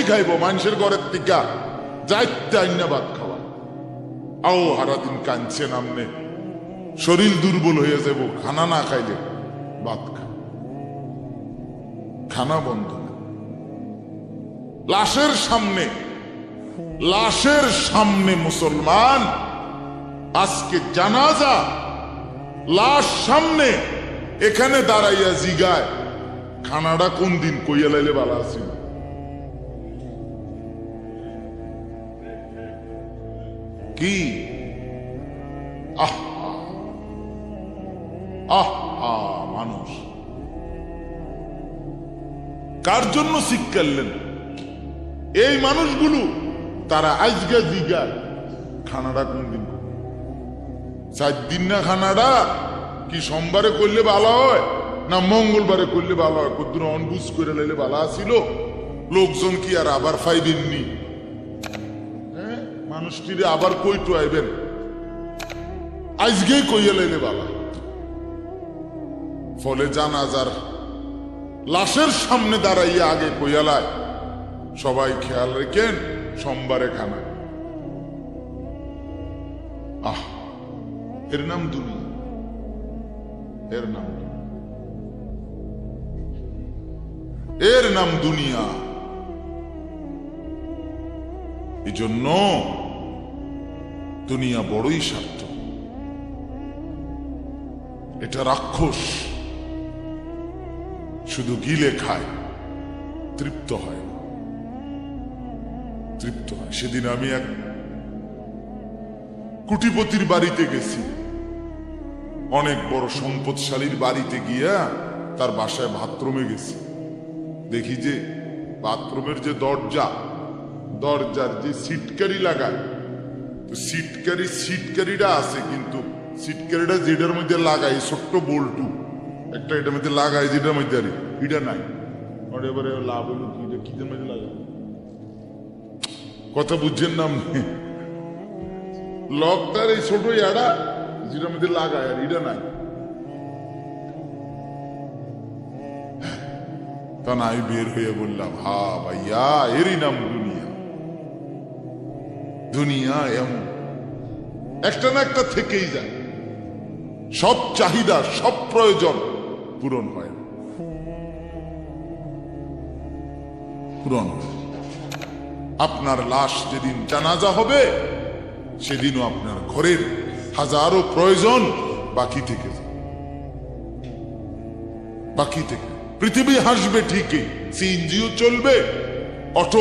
খাইব, মানুষের ঘরের টিকা যাইতে আইনা ভাত খাওয়া। আও হারাদিন কাঁদছে নামনে। শরীর দুর্বল হয়ে যাব, খানা না খাইলে খানা বন্ধ লাশের সামনে লাশের সামনে মুসলমান। আজকে জানাজা, লাশ সামনে, এখানে দাঁড়াইয়া জিগায়। খানাটা কোন দিন কইয়া লাইলে ভালো আছিল? কি? আহ মানুষ। কার জন্য শিক্ষালেন এই মানুষগুলো, তারা আজকে জিগায় খানাটা কোন দিন চার দিন না খানাটা কি সোমবারে করলে ভালো হয়, না মঙ্গলবারে করলে ভালো হয়? কদ্দুর অনবুজ করে লাইলে ভালো আছিল? লোকজন কি আর আবার ফাইবেননি মানুষটিরে আবার কইটু আইবেন আজকেই কইয়া লাইলে ভালো ফলে জানাজার লাশের সামনে দাঁড়াইয়া আগে কইয়ালায় সবাই খেয়াল রেখেন, সোমবারে খানা আহ, এর নাম দুনিয়া। এর নাম। এর নাম দুনিয়া। এই জন্য দুনিয়া বড়ই স্বার্থ এটা রাক্ষস শুধু গিলে খায়, তৃপ্ত হয় তৃপ্ত হয়। সেদিন আমি এক কুটিপতির বাড়িতে গেছি। অনেক বড় সম্পদশালীর বাড়িতে গিয়া তার বাসায় বাথরুমে গেছি। দেখি যে বাথরুমের যে দরজা, দরজার যে সিটকারি লাগায় সিটকারি, সিটকারিটা আছে কিন্তু সিটকারিটা যেটার মধ্যে লাগাই ছোট্ট বল্টু, একটা এটার মধ্যে লাগাই যেটার মধ্যে আর এটা নাই। এবারে লাভ হলো কি মধ্যে লাগাই কথা বুঝছেন না আপনি? লকটার এই ছোট ইয়াটা যেটার মধ্যে লাগায় আর এটা নাই। তখন আমি বের হয়ে বললাম, হা ভাইয়া, এরই নাম দুনিয়া এমন। একটা না একটা থেকেই যায়। সব চাহিদা, সব প্রয়োজন পূরণ হয় পূরণ আপনার লাশ যেদিন জানাজা হবে, সেদিনও আপনার ঘরের হাজারো প্রয়োজন বাকি থেকে বাকি থেকে। পৃথিবী হাসবে ঠিকই, সিএনজিও চলবে, অটো